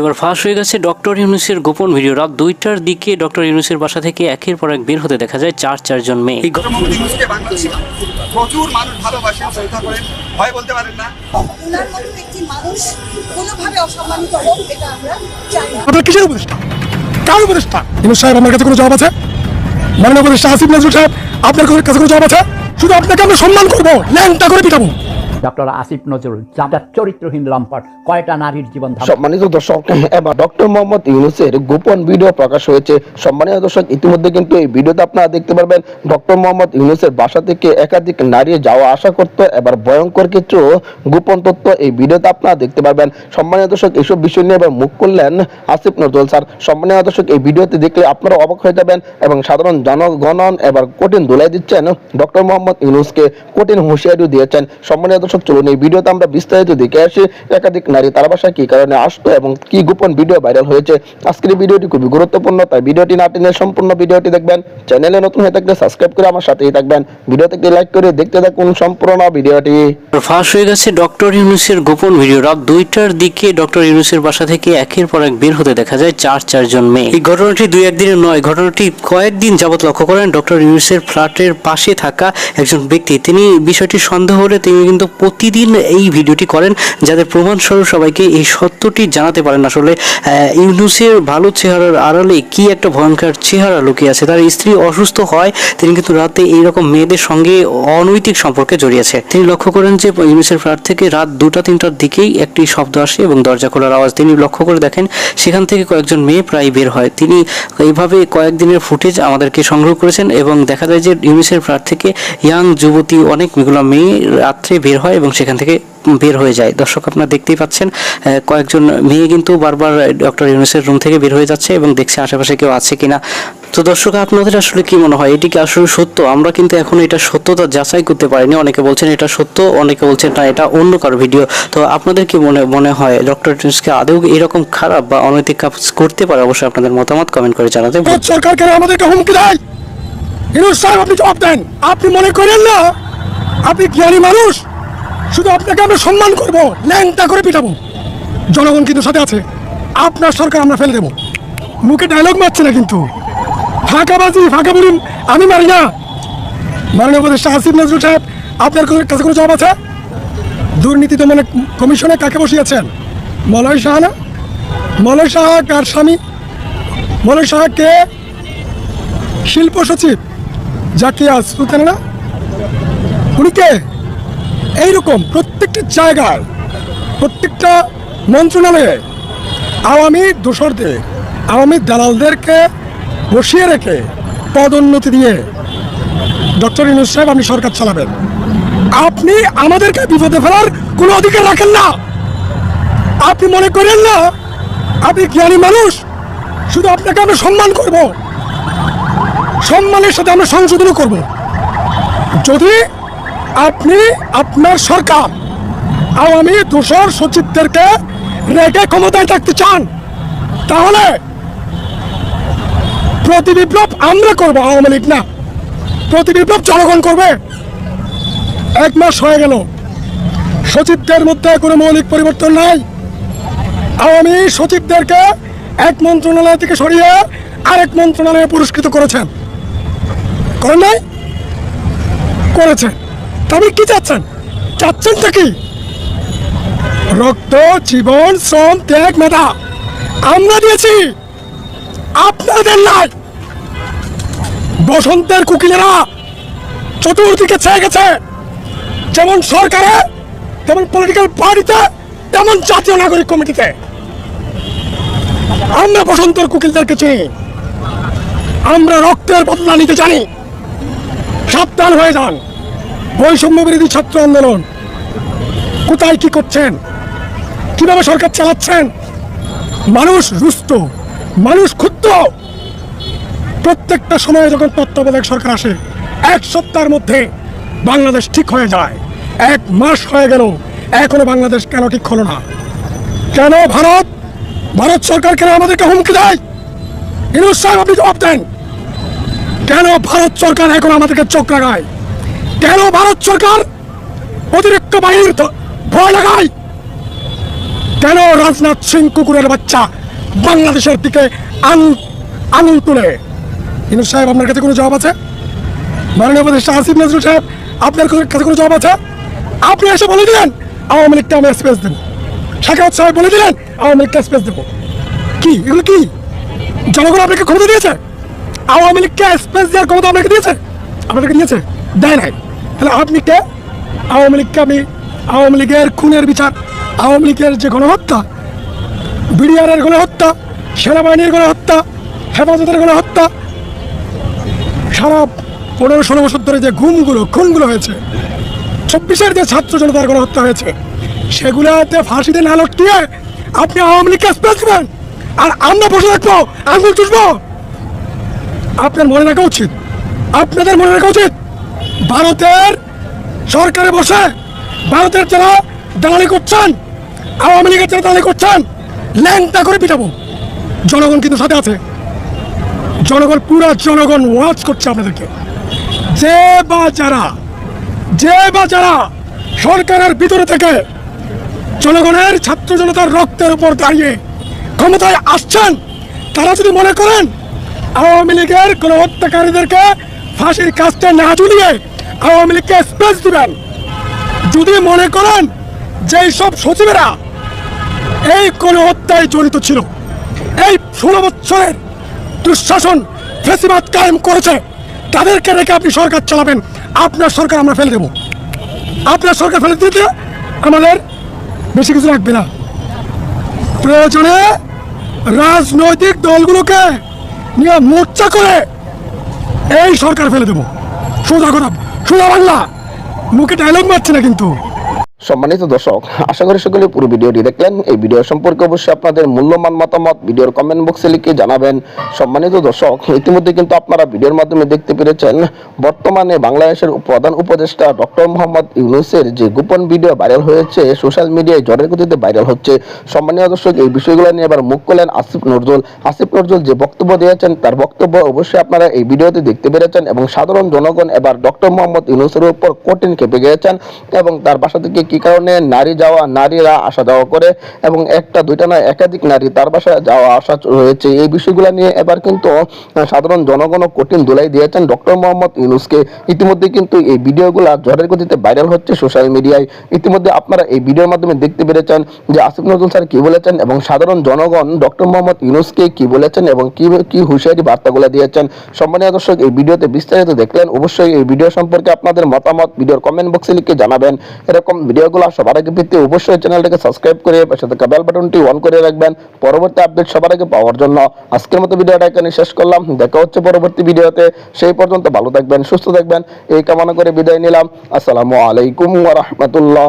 এবার ফাঁস হয়ে গেছে ডক্টর ইউনুসের গোপন ভিডিও। রাত দুইটার দিকে ডক্টর ইউনুসের বাসা থেকে একের পর এক বের হতে দেখা যায় চার চারজন মেয়ে। প্রচুর মানুষ ভালোবাসেন শ্রদ্ধা করেন ভয় বলতে পারেন না। ওনার মতো একটি মানুষ কোনোভাবে অসম্মানিত হোক এটা আমরা চাই না। আপনার কিসের উপদেষ্টা? কার উপদেষ্টা? ইনুস সাহেব আপনার কাছে কোনো জবাব আছে? মাননীয় উপদেষ্টা আসিফ নজরুল সাহেব আপনার কাছে কোনো জবাব আছে? শুধু আপনাকে আমরা সম্মান করব ল্যাংটা করে পিটাবো। ডক্টর আসিফ নজরুল যার চরিত্রহীন লম্পট, কয়টা নারীর জীবন সম্মানিত দর্শক, এবার ডক্টর মোহাম্মদ ইউনুসের গোপন ভিডিও প্রকাশ হয়েছে। সম্মানিত দর্শক, ইতিমধ্যে কিন্তু এই ভিডিওতে আপনারা দেখতে পারবেন, ডক্টর মোহাম্মদ ইউনুসের বাসা থেকে একাধিক নারী যাওয়া আসা করতে। এবার ভয়ঙ্কর কিছু গোপন তথ্য এই ভিডিওতে আপনারা দেখতে পারবেন। সম্মানিত দর্শক এইসব বিষয় নিয়ে এবার মুখ করলেন আসিফ নজরুল স্যার। সম্মানিত দর্শক, এই ভিডিওতে দেখলে আপনারা অবাক হয়ে যাবেন এবং সাধারণ জনগণন এবার কঠিন দোলাই দিচ্ছেন। ডক্টর মোহাম্মদ ইউনুসকে কঠিন হুঁশিয়ারিও দিয়েছেন। সম্মানিত দর্শক চলুন এই ভিডিওতে আমরা বিস্তারিত দেখে আসি একাধিক নারী তার বাসায় কি কারণে আসতো এবং কি গোপন ভিডিও ভাইরাল হয়েছে। আজকের ভিডিওটি খুবই গুরুত্বপূর্ণ, তাই ভিডিওটি না টেনে সম্পূর্ণ ভিডিওটি দেখবেন। চ্যানেলে নতুন হয়ে থাকলে সাবস্ক্রাইব করে আমার সাথেই থাকবেন। ভিডিওতে একটি লাইক করে দেখতে থাকুন সম্পূর্ণ ভিডিওটি। ফাঁস হয়ে গেছে ডক্টর ইউনুসের গোপন ভিডিও। রাত দুইটার দিকে ডক্টর ইউনুসের বাসা থেকে একের পর এক বের হতে দেখা যায় চার, চারজন মেয়ে। এই ঘটনাটি দুই একদিনের নয়, ঘটনাটি কয়েকদিন যাবত লক্ষ্য করেন ডক্টর ইউনুসের ফ্ল্যাটের পাশে থাকা একজন ব্যক্তি। তিনি বিষয়টি সন্দেহ হলে তিনি কিন্তু প্রতিদিন এই ভিডিওটি করেন, যাদের প্রমাণস্বরূপ সবাইকে এই সত্যটি জানাতে পারেন। আসলে ইউনুসের ভালো চেহারার আড়ালে কি একটা ভয়ঙ্কর চেহারা লুকিয়ে আছে? তার স্ত্রী অসুস্থ হয়, তিনি কিন্তু রাতে এইরকম মেয়েদের সঙ্গে অনৈতিক সম্পর্কে জড়িয়েছে তিনি লক্ষ্য করেন যে, ইউনুসের ফ্ল্যাট থেকে রাত দুটা তিনটার দিকেই একটি শব্দ আসে এবং দরজা খোলার আওয়াজ। তিনি লক্ষ্য করে দেখেন, সেখান থেকে কয়েকজন মেয়ে প্রায় বের হয়। তিনি এইভাবে কয়েকদিনের ফুটেজ আমাদেরকে সংগ্রহ করেছেন এবং দেখা যায় যে, ইউনুসের ফ্ল্যাট থেকে ইয়াং যুবতী অনেকগুলো মেয়ে রাত্রে বের হয় এবং সেখান থেকে বের হয়ে যায়। দর্শক আপনারা দেখতেই পাচ্ছেন কয়েকজন মেয়ে কিন্তু বারবার ডক্টর ইউনুসের রুম থেকে বের হয়ে যাচ্ছে এবং দেখছে আশেপাশে কেউ আছে কিনা। তো দর্শক, আপনাদের আসলে কি মনে হয়? এটি কি আসলে সত্য? আমরা কিন্তু এখন এটা সত্যতা যাচাই করতে পারিনি। অনেকে বলছেন এটা সত্য, অনেকে বলছেন না, এটা অন্য কারও ভিডিও। তো আপনাদের কি মনে মনে হয় ডক্টর ইউনুসকে আদৌ এরকম খারাপ বা অনৈতিক কাজ করতে পারে? অবশ্যই আপনাদের মতামত কমেন্ট করে জানাতে। সরকার কেন আমাদেরকে হুমকি দেয়? আপনি জবাব দেন। আপনি মনে করেন না? আপনি জ্ঞানী মানুষ? শুধু আপনাকে আমরা সম্মান করব, ল্যাংটা করে পিটাবো। জনগণ কিন্তু সাথে আছে। আপনার সরকার আমরা ফেলে দেবো। মুখে ডায়লগ মারছে না কিন্তু। ফাঁকাবাজি, ফাঁকা বলুন, আমি মারি না। মাননীয় উপদেষ্টা আসিফ নজরুল সাহেব, আপনার কাছে কোনো জবাব আছে? দুর্নীতি তো মানে কমিশনে কাকে বসিয়েছেন? মলয় শাহ না? মলয় শাহ কার স্বামী? মলয় শাহ কে? শিল্প সচিব? জাকিয়া না? উনি কে? এইরকম প্রত্যেকটি জায়গায়, প্রত্যেকটা মন্ত্রণালয়ে আওয়ামী দোসরদের আওয়ামী দালালদেরকে বসিয়ে রেখে পদোন্নতি দিয়ে ডক্টর ইনুস সাহেব, আপনি সরকার চালাবেন। আপনি আমাদেরকে বিপদে ফেলার কোনো অধিকার রাখেন না। আপনি মনে করেন না, আপনি জ্ঞানী মানুষ, শুধু আপনাকে আমরা সম্মান করব। সম্মানের সাথে আমরা সংশোধনও করব। যদি আপনি আপনার সরকার আওয়ামী দোসর সচিবদেরকে রেখে ক্ষমতায় থাকতে চান, তাহলে প্রতি বিপ্লব আমরা করব আওয়ামী লীগ না। প্রতি বিপ্লব জনগণ করবে। এক মাস হয়ে গেল। সচিবদের মধ্যে কোনো মৌলিক পরিবর্তন নাই। আওয়ামী সচিবদেরকে এক মন্ত্রণালয় থেকে সরিয়ে আরেক মন্ত্রণালয়ে পুরস্কৃত করেছেন। করেন নাই? করেছেন। তবে কি চাচ্ছেন? চাচ্ছেনটা কি? রক্ত, জীবন, শ্রম, ত্যাগ, মেধা। আমরা দিয়েছি। আপনাদের নাই বসন্তের কুকিলেরা চতুর্দিকে ছেয়ে গেছে। যেমন সরকারে, তেমন পলিটিক্যাল পার্টিতে তেমন জাতীয় নাগরিক কমিটিতে। আমরা বসন্তের কুকিলদেরকে চিনি? আমরা রক্তের বদলা নিতে জানি। সাবধান হয়ে যান। বৈষম্য বিরোধী ছাত্র আন্দোলন। কোথায় কি করছেন? কীভাবে সরকার চালাচ্ছেন? মানুষ রুষ্ট, মানুষ ক্ষুদ্র প্রত্যেকটা সময়ে যখন তত্ত্বাবধায়ক সরকার আসে, এক সপ্তাহের মধ্যে বাংলাদেশ ঠিক হয়ে যায়। এক মাস হয়ে গেল, এখনও বাংলাদেশ কেন ঠিক হলো না? কেন ভারত ভারত সরকার কেন আমাদেরকে হুমকি দেয়? ইনুস সাহেব, আপনি জবাব দেন। কেন ভারত সরকার এখন আমাদেরকে চোখ লাগায় কেন ভারত সরকার। অতিরিক্ত বাহিনীর ভয় লাগায়। কেন রাজনাথ সিং কুকুরের বাচ্চা বাংলাদেশের দিকে আঙুল তুলে। কিন্তু সাহেব, আপনার কাছে কোনো জবাব আছে? মাননীয় উপদেষ্টা আসিফ নজরুল সাহেব, আপনার কাছে কোনো জবাব আছে? আপনি এসে বলে দিলেন, আওয়ামী লীগকে আমি স্পেস দেবো। শাখাওয়াত সাহেব বলে দিলেন, আওয়ামী লীগকে স্পেস দেবো। কি? এগুলো কি? জনগণ আপনাকে ক্ষমতা দিয়েছে? আওয়ামী লীগকে স্পেস দেওয়ার ক্ষমতা আপনাকে দিয়েছে? আপনাকে দিয়েছে দেয় নাই। তাহলে আপনি কে? আওয়ামী লীগকে আমি, আওয়ামী লীগের খুনের বিচার, আওয়ামী লীগের যে গণহত্যা, বিডিআরের গণহত্যা, সেনাবাহিনীর গণহত্যা, হেফাজতের গণহত্যা, সারা পনেরো ষোলো বছর ধরে যে ঘুমগুলো, খুনগুলো হয়েছে, চব্বিশের যে ছাত্র জনতার গণহত্যা হয়েছে, সেগুলোতে ফাঁসিতে না লটকিয়ে আপনি আওয়ামী লীগকে স্পেস আর আমরা বসে থাকব আঙুল চুষবো। আপনার মনে রাখা উচিত। আপনাদের মনে রাখা উচিত ভারতের সরকারে বসে ভারতের যারা দালালি করছেন, আওয়ামী লীগের যারা দালালি করছেন, ল্যাংটা করে পিটাবো। জনগণ কিন্তু সাথে আছে। জনগণ, পুরো জনগণ ওয়াচ করছে আপনাদেরকে। যে বা যারা, যে বা যারা সরকারের ভিতরে থেকে জনগণের ছাত্র জনতার রক্তের উপর দাঁড়িয়ে ক্ষমতায় আসছেন, তারা যদি মনে করেন আওয়ামী লীগের কোনো হত্যাকারীদেরকে ফাঁসির কাজটা না ঝুলিয়ে আওয়ামী লীগকে স্পেস দিবেন। যদি মনে করেন যে সব সচিবেরা এই কোন হত্যায় জড়িত ছিল, এই ষোলো বছরের দুঃশাসন ফেসিবাদ কায়েম করেছে, তাদেরকে রেখে আপনি সরকার চালাবেন, আপনার সরকার আমরা ফেলে দেব। আপনার সরকার ফেলে দিতে আমাদের বেশি কিছু লাগবে না। প্রয়োজনে রাজনৈতিক দলগুলোকে নিয়ে মোর্চা করে এই সরকার ফেলে দেবো। সোজা কথা সোজা বাংলা। মুখে ডায়লগ মারছে না কিন্তু। সম্মানিত দর্শক, আশা করি সকলে পুরো ভিডিওটি দেখলেন। এই ভিডিও সম্পর্কে অবশ্যই আপনাদের মূল্যবান মতামত ভিডিওর কমেন্ট বক্সে লিখে জানাবেন। সম্মানিত দর্শক, ইতিমধ্যে কিন্তু আপনারা ভিডিওর মাধ্যমে দেখতে পেরেছেন, বর্তমানে বাংলাদেশের প্রধান উপদেষ্টা ডক্টর মোহাম্মদ ইউনুসের যে গোপন ভিডিও ভাইরাল হয়েছে সোশ্যাল মিডিয়ায় জ্বরের গতিতে ভাইরাল হচ্ছে। সম্মানীয় দর্শক, এই বিষয়গুলো নিয়ে এবার মুখ করলেন আসিফ নজরুল। আসিফ নজরুল যে বক্তব্য দিয়েছেন, তার বক্তব্য অবশ্যই আপনারা এই ভিডিওতে দেখতে পেরেছেন এবং সাধারণ জনগণ এবার ডক্টর মোহাম্মদ ইউনুসের উপর কঠিন খেপে গিয়েছেন এবং তার বাসা থেকে কি কারণে নারী যাওয়া, নারীরা আসা যাওয়া করে এবং একটা, দুইটা নয় একাধিক নারী তার বাসায় যাওয়া আসা রয়েছে। এই বিষয়গুলো নিয়ে এবার কিন্তু সাধারণ জনগণও কঠিন দোলাই দিয়েছেন ডক্টর মোহাম্মদ ইউনুসকে। ইতিমধ্যে কিন্তু এই ভিডিওগুলো ঝড়ের গতিতে ভাইরাল হচ্ছে সোশ্যাল মিডিয়ায়। ইতিমধ্যে আপনারা এই ভিডিওর মাধ্যমে দেখতে পেরেছেন যে আসিফ নজরুল স্যার কি বলেছেন এবং সাধারণ জনগণ ডক্টর মোহাম্মদ ইউনুসকে কি বলেছেন এবং কি কি হুঁশিয়ারি বার্তাগুলো দিয়েছেন। সম্মানীয় দর্শক, এই ভিডিওতে বিস্তারিত দেখলেন। অবশ্যই এই ভিডিও সম্পর্কে আপনাদের মতামত ভিডিওর কমেন্ট বক্সে লিখে জানাবেন। এরকম ভিডিওগুলো সবার আগে পেতে অবশ্যই চ্যানেলটাকে সাবস্ক্রাইব করে সাথে থাকা বেল বাটনটি অন করে রাখবেন। পরবর্তী আপডেট সবার আগে পাওয়ার জন্য আজকের মতো ভিডিওটা এখানে শেষ করলাম। দেখা হচ্ছে পরবর্তী ভিডিওতে। সেই পর্যন্ত ভালো থাকবেন, সুস্থ থাকবেন। এই কামনা করে বিদায় নিলাম। আসসালামু আলাইকুম ওয়া রাহমাতুল্লাহ।